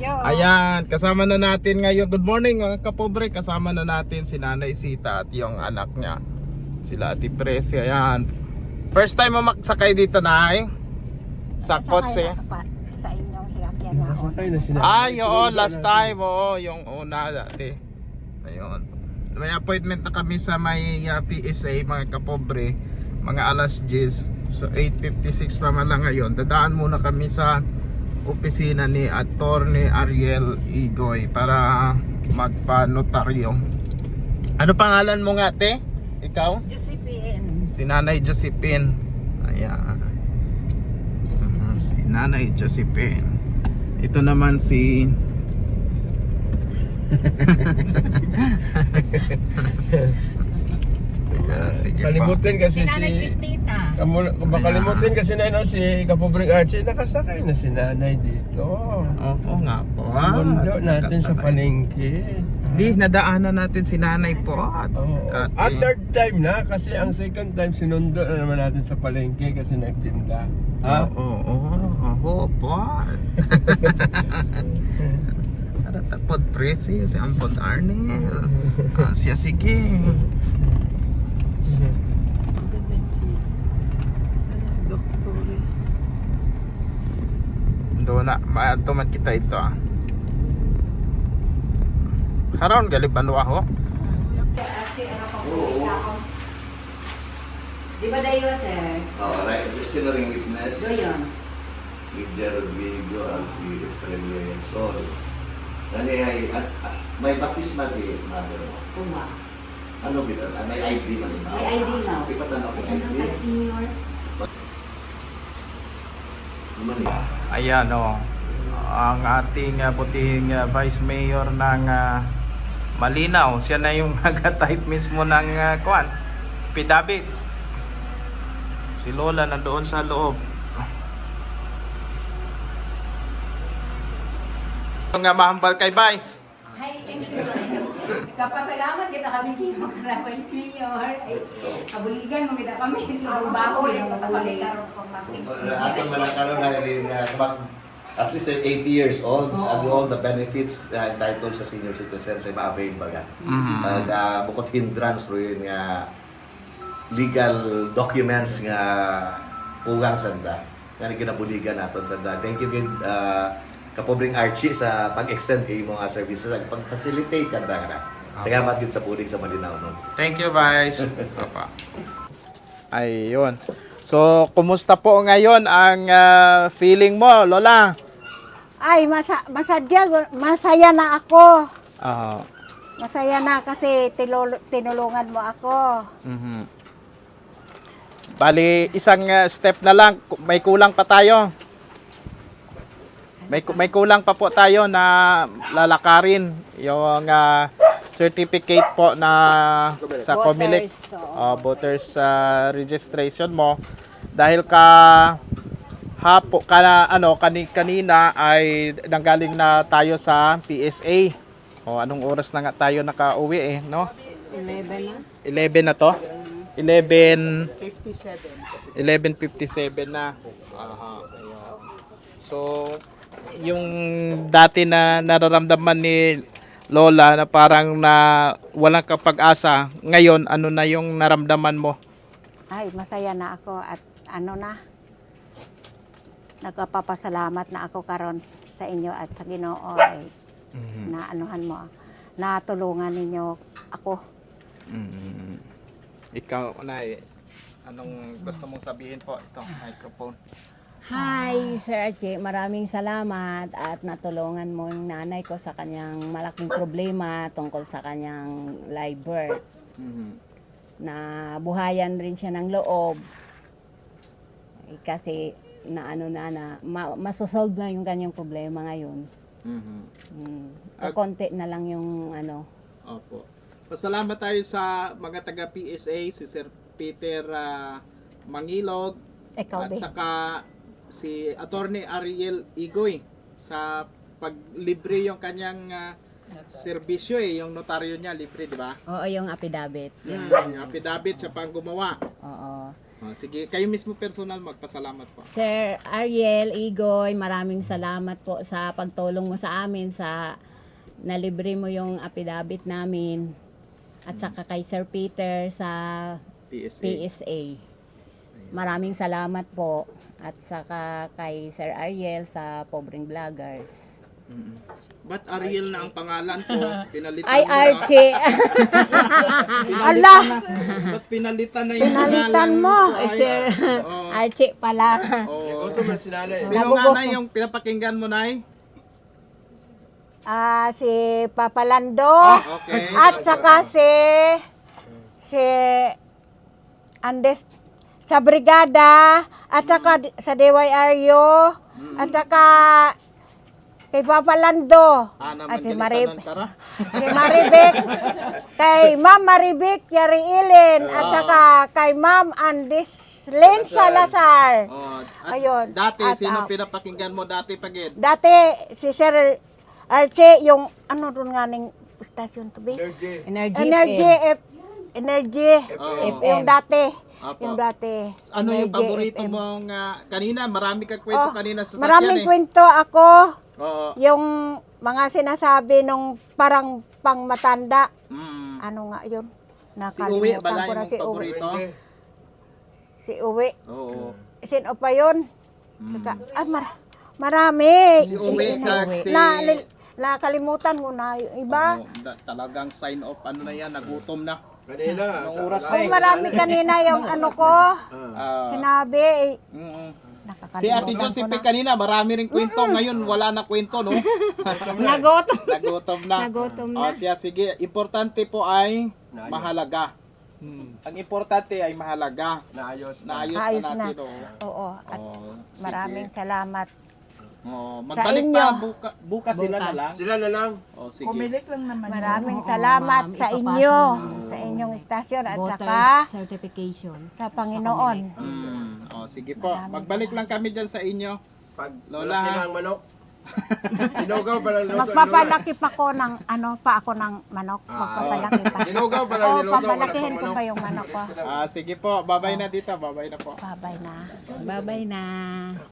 you. Ayan, kasama na natin ngayon. Good morning mga kapobre. Kasama na natin si Nanay Sita at yung anak niya. Sila Ate Presi. Ayan. First time mo magsakay dito, Nay? Sa kotse. Sa inyo sinakyan na ako. Nasakay na sila. Ay, oo, last time. Oo, yung una dati. Ayun. May appointment na kami sa may uh, PSA, mga kapobre. Mga alas 10. So, 8.56 pa man lang ngayon. Dadaan muna kami sa opisina ni Attorney Ariel Igoy para magpa-notaryo. Ano pangalan mo nga, te? Ikaw? Josephine. Si Nanay Josephine. Ayan. Ah, si Nanay Josephine. Ito naman si Ayan, sige pa. Kalimutin kasi Si Nanay. Cristita. Kamu, makalimutin kasi na no, si Kapobring Archie, nakasakay na si nanay dito. Opo nga po. Sa mundo Ah, natin sa palengke. Di, nadaanan natin si Nanay po. At, Oo. at- At third time na, kasi ang second time sinundo na naman natin sa palengke kasi nagtinda. Ha? Oo, oo, oo, po. Taratapod presi, si Ampod Arnel. Ah, siya sige. Doon na, maato man kita ito ah. Haron gali banwa ho. Di ba dayo, sir? Oh, right. Sino ring witness? Doyon. Lydia Rodrigo ang si Estrella Sol. Dali ay, at, at, may baptisma si mother mo. Kuma. Ano kita? Ah, may ID man ito. May ID na. Ipatan ako Ano ID. pag senior? Niya? Ayan o. Ang ating uh, puting uh, Vice Mayor ng uh, Malinaw. Siya na yung nag-type mismo ng uh, kwan. Pidabit. Si Lola nandoon sa loob. Uh, mahambal kay Vice. Hi, thank you. Kapasalamat kita kami kimo karabay senior. Ay, kabuligan mo kita kami. Baho yung kapuli. Ato malang karoon na rin mag at least uh, 80 years old Oo. and all the benefits uh, entitled sa senior citizens ay ma-avail baga. Mhm. Ag uh, bukod hindrance ro yun nga legal documents nga pugang sanda nga ginabuligan naton sanda. Thank you gid uh, kapobring Archie sa pag-extend kay mga services ag pag-facilitate kanda nga. Salamat gid sa puling sa Malinaw no. Thank you, Vice. Papa. Ayun. So, kumusta po ngayon ang uh, feeling mo, Lola? Ay, masa masadya, masaya na ako. Ah, Masaya na kasi tilul- tinulungan mo ako. mhm. Bali, isang uh, step na lang. May kulang pa tayo. May, may kulang pa po tayo na lalakarin yung uh, certificate po na sa Voters, Comelec oo. uh, voters uh, registration mo dahil ka hapo ka ano kani, kanina ay nanggaling na tayo sa PSA. O anong oras na nga tayo nakauwi eh, no? 11 na? 11 na to. 11 57. 11.57 na. Aha, ayun. So, yung dati na nararamdaman ni Lola na parang na walang kapag-asa, ngayon ano na yung naramdaman mo? Ay, masaya na ako at ano na, nagpapasalamat na ako karon sa inyo at sa Ginoo ay na anuhan mo, natulungan ninyo ako. Mm. Ikaw, Nay, anong gusto mong sabihin po? Ito, microphone. Hi, Sir Archie. Maraming salamat at natulungan mo yung nanay ko sa kanyang malaking problema tungkol sa kanyang live birth. Mhm. Na buhayan rin siya ng loob. Eh, Kasi na ano na na ma- masosolve na yung kanyang problema ngayon. Mhm. Hmm. Ag- konti na lang yung ano. Opo. Pasalamat tayo sa mga taga PSA, si Sir Peter ah, Mangilog, Ikaw at din. saka si Attorney Ariel Igoy sa paglibre yung kanyang ah, serbisyo eh, yung notaryo niya libre, di ba? Oo, yung affidavit. Mm, yung affidavit siya pang gumawa. Oo. Oh, sige, kayo mismo personal magpasalamat po. Sir Ariel, Igoy, maraming salamat po sa pagtulong mo sa amin sa nalibre mo yung affidavit namin at saka kay Sir Peter sa PSA. PSA. Maraming salamat po at saka kay Sir Ariel sa Pobreng Vloggers. Mm. Ba't Ariel na ang pangalan ko? Pinalitan Ay. Archie! Pinalitan na. Ba't pinalitan na yung Pinalitan pangalan mo. Ay, Sir Oo. Archie pala. Oh. Gutom na si nanay. Sino nga na yung pinapakinggan mo, Nay? Ah, si Papalando. Okay. At saka si si Andes sa brigada at saka sa DYRU at saka kay Papalando Ah, naman at si ganito Marib ng tara. si Maribek kay Ma'am Maribek Yari Ilin at saka kay Ma'am Andes Lynn Salazar. Oh, at Ayun. Dati, At, sino ah, pinapakinggan mo dati pagid? Dati si Sir Archie yung ano doon nga ning station to be? Energy. Energy. Energy. F, Energy. Oo. Yung dati. Apo. Yung dati. Ano yung paborito FM. mong ah, kanina? Marami ka kwento Oh, kanina sa Maraming eh. kwento ako. Oo. Yung mga sinasabi nung parang pang matanda. Mm. Ano nga yun? Si Uwi, Nakalimutan bala ko na si Uwi. paborito? Si Uwi. Oo. Sino pa yun? Mm. Saka, ah, mar- marami. Si Uwi, Si- sa- si- si- na, li- nakalimutan ko na yung iba. Oo, talagang sign off ano na yan, nagutom na. Kanina. Sa- oras na eh? marami kanina yung ano ko. Ah, Sinabi. Eh, mm. nakakalimutan Si Ate ko Josephine na. kanina, marami ring kwento. Ngayon, wala na kwento, no? Nagotom. Nagutom na. Nagutom O siya, sige. Importante po ay mahalaga. Ang importante ay mahalaga. Naayos. Naayos Ayos na na. natin, oh. Oo. At Oh, sige. maraming salamat. Oh, magbalik inyo. pa buka, bukas sila na lang. Sila na lang. Oh, sige. Maraming Oo, salamat ma'am. sa Ipapasa inyo, na. sa inyong istasyon at Voter saka certification. sa Panginoon. Mm. Oh, sige po. Magbalik lang kami dyan sa inyo. Pag Lola, malaki na ang manok. Dinugaw pa lang luto. Magpapalaki pa ko ng ano pa ako ng manok. Magpapalaki pa. Dinugaw pa lang Oo, niluto. papalakihin ko pa yung manok ko. Ah, sige po. Babay na dito. Babay na po. Babay na. Bye-bye na.